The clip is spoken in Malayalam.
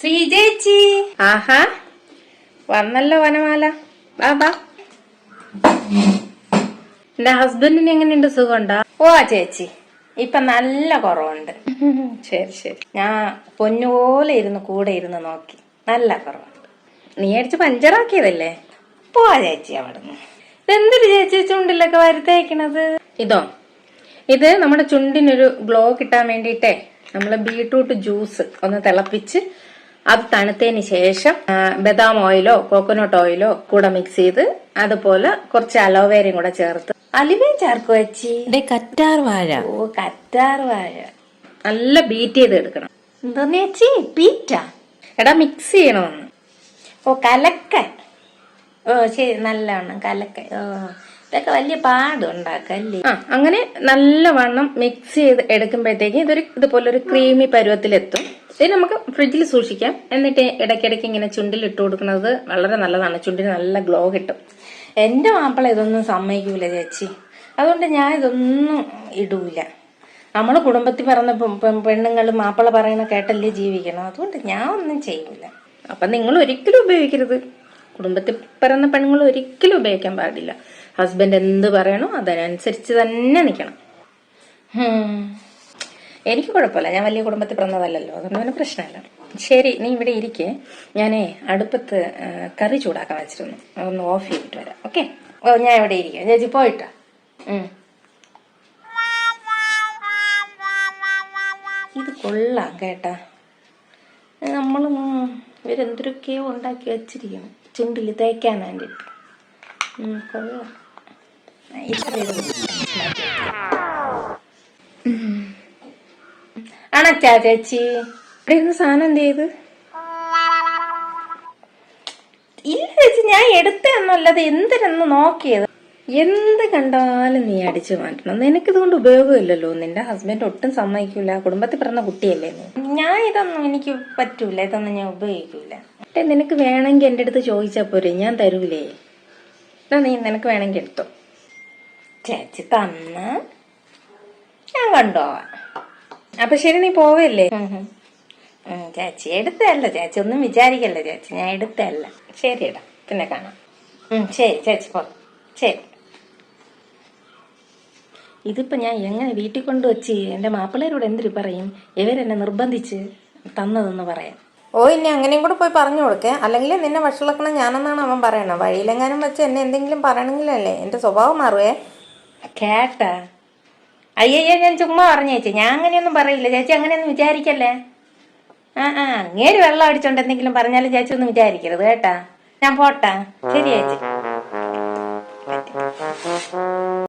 ശ്രീജേച്ചി ആഹാ. വന്നല്ലോ വനമാല. വാ ബാ എന്റെ ഹസ്ബൻഡിന് എങ്ങനെയുണ്ട്? സുഖമുണ്ടോ? ഓ ചേച്ചി. ഇപ്പൊ നല്ല കുറവുണ്ട്. ശരി ശരി. ഞാൻ പൊന്നുപോലെ ഇരുന്ന് കൂടെ ഇരുന്ന് നോക്കി. നല്ല കുറവുണ്ട്. നീ അടിച്ച് പഞ്ചറാക്കിയതല്ലേ? പോവാ ചേച്ചി അവിടുന്ന്. ഇതെന്തൊരു ചേച്ചി ചുണ്ടിലൊക്കെ വരുത്തേക്കണത്? ഇതോ. ഇത് നമ്മുടെ ചുണ്ടിനൊരു ഗ്ലോ കിട്ടാൻ വേണ്ടിയിട്ടേ നമ്മൾ ബീട്രൂട്ട് ജ്യൂസ് ഒന്ന് തിളപ്പിച്ച് അത് തണുത്തതിന് ശേഷം ബദാം ഓയിലോ കോക്കനട്ട് ഓയിലോ കൂടെ മിക്സ് ചെയ്ത് അതുപോലെ കുറച്ച് അലോവേരയും കൂടെ ചേർത്ത്. അലുവയും ചേർക്കു വെച്ചി കറ്റാർ വാഴ. ഓ കറ്റാർ വാഴ. നല്ല ബീറ്റ് ചെയ്ത് എടുക്കണം എന്താന്ന് ചേച്ചി? ബീറ്റാ എടാ മിക്സ് ചെയ്യണമെന്ന് ഓ കലക്ക ഓ ശരി നല്ലവണ്ണം കലക്ക ഓ ഇതൊക്കെ വലിയ പാടുണ്ടാക്കല്ലേ? ആ അങ്ങനെ നല്ലവണ്ണം മിക്സ് ചെയ്ത് എടുക്കുമ്പോഴത്തേക്ക് ഇതൊരു ഇതുപോലെ ഒരു ക്രീമി പരുവത്തിലെത്തും. ഇത് നമുക്ക് ഫ്രിഡ്ജിൽ സൂക്ഷിക്കാം. എന്നിട്ട് ഇടയ്ക്കിടയ്ക്ക് ഇങ്ങനെ ചുണ്ടിൽ ഇട്ട് കൊടുക്കുന്നത് വളരെ നല്ലതാണ്. ചുണ്ടിന് നല്ല ഗ്ലോ കിട്ടും. എന്റെ മാപ്പിള ഇതൊന്നും സമ്മതിക്കൂല ചേച്ചി. അതുകൊണ്ട് ഞാൻ ഇതൊന്നും ഇടൂല. നമ്മൾ കുടുംബത്തിൽ പറഞ്ഞ പെണ്ണുങ്ങൾ മാപ്പിള പറയണ കേട്ടല്ലേ ജീവിക്കണം. അതുകൊണ്ട് ഞാൻ ഒന്നും ചെയ്യില്ല അപ്പൊ നിങ്ങൾ ഒരിക്കലും ഉപയോഗിക്കരുത്. കുടുംബത്തിൽ പറയുന്ന പെണ്ണുങ്ങൾ ഒരിക്കലും ഉപയോഗിക്കാൻ പാടില്ല. ഹസ്ബൻഡ് എന്ത് പറയണോ അതിനനുസരിച്ച് തന്നെ നിൽക്കണം. എനിക്ക് കുഴപ്പമില്ല. ഞാൻ വലിയ കുടുംബത്തിൽ പിറന്നതല്ലല്ലോ. അതുകൊണ്ട് പിന്നെ പ്രശ്നമല്ല. ശരി നീ ഇവിടെ ഇരിക്കേ. ഞാനേ അടുപ്പത്ത് കറി ചൂടാക്കാൻ വെച്ചിരുന്നു. അതൊന്ന് ഓഫ് ചെയ്തിട്ട് വരാം. ഓക്കെ ഓ ഞാൻ ഇവിടെ ഇരിക്കാം. ചേച്ചി പോയിട്ടാ. ഇത് കൊള്ളാം കേട്ടാ. നമ്മൾ ഇവരെന്തൊക്കെയോ ഉണ്ടാക്കി വെച്ചിരിക്കണം ചുണ്ടിൽ തേക്കാൻ വേണ്ടിയിട്ട് ഉം, കൊള്ളാം. ഇത്ര അണച്ചാ ചേച്ചി? ഇവിടെ സാധനം എന്ത് ചെയ്ത്? ഇല്ല ചേച്ചി ഞാൻ എടുത്തതെന്നല്ലാതെ എന്തിനെന്ന് നോക്കിയത്? എന്ത് കണ്ടാലും നീ അടിച്ചു മാറ്റണം. നിനക്കിതുകൊണ്ട് ഉപയോഗമില്ലല്ലോ. നിന്റെ ഹസ്ബൻഡ് ഒട്ടും സമ്മതിക്കൂല. കുടുംബത്തിൽ പിറന്ന കുട്ടിയല്ലേ നീ. ഞാൻ ഇതൊന്നും എനിക്ക് പറ്റൂല. ഇതൊന്നും ഞാൻ ഉപയോഗിക്കൂല. നിനക്ക് വേണമെങ്കിൽ എന്റെ അടുത്ത് ചോദിച്ചാ പോരെ. ഞാൻ തരൂലേ. എന്നാ നീ നിനക്ക് വേണമെങ്കിൽ എടുത്തോ. ചേച്ചി തന്ന. ഞാൻ കൊണ്ടുപോവാം അപ്പൊ ശരി നീ പോവല്ലേ? ചേച്ചി എടുത്തല്ല ചേച്ചി ഒന്നും വിചാരിക്കല്ല. ചേച്ചി ഞാൻ എടുത്തല്ല ശരിയടാ പിന്നെ കാണാം. ശരി ചേച്ചി പോ. ശരി. ഇതിപ്പോ ഞാൻ എങ്ങനെ വീട്ടിൽ കൊണ്ടുവച്ച് എന്റെ മാപ്പിളേരോട് എന്തിരി പറയും? ഇവരെന്നെ നിർബന്ധിച്ച് തന്നതെന്ന് പറയാം. ഓ ഇനി അങ്ങനെയും കൂടെ പോയി പറഞ്ഞു കൊടുക്കേ. അല്ലെങ്കിൽ നിന്നെ വഷളക്കണം ഞാനെന്നാണ് അവൻ പറയണത്. വഴിയിലെങ്ങാനും വെച്ച് എന്നെ എന്തെങ്കിലും പറയണമെങ്കിലല്ലേ? എന്റെ സ്വഭാവം മാറുവേ. കേട്ടാ. അയ്യയ്യോ ഞാൻ ചുമ്മാ പറഞ്ഞു ചേച്ചി ഞാൻ അങ്ങനെയൊന്നും പറയില്ല. ചേച്ചി അങ്ങനെയൊന്നും വിചാരിക്കല്ലേ? ആ ആ അങ്ങേര് വെള്ളം അടിച്ചോണ്ട് എന്തെങ്കിലും പറഞ്ഞാലും ചേച്ചി ഒന്നും വിചാരിക്കരുത് കേട്ടാ. ഞാൻ പോട്ടാ. ശരി ചേച്ചി.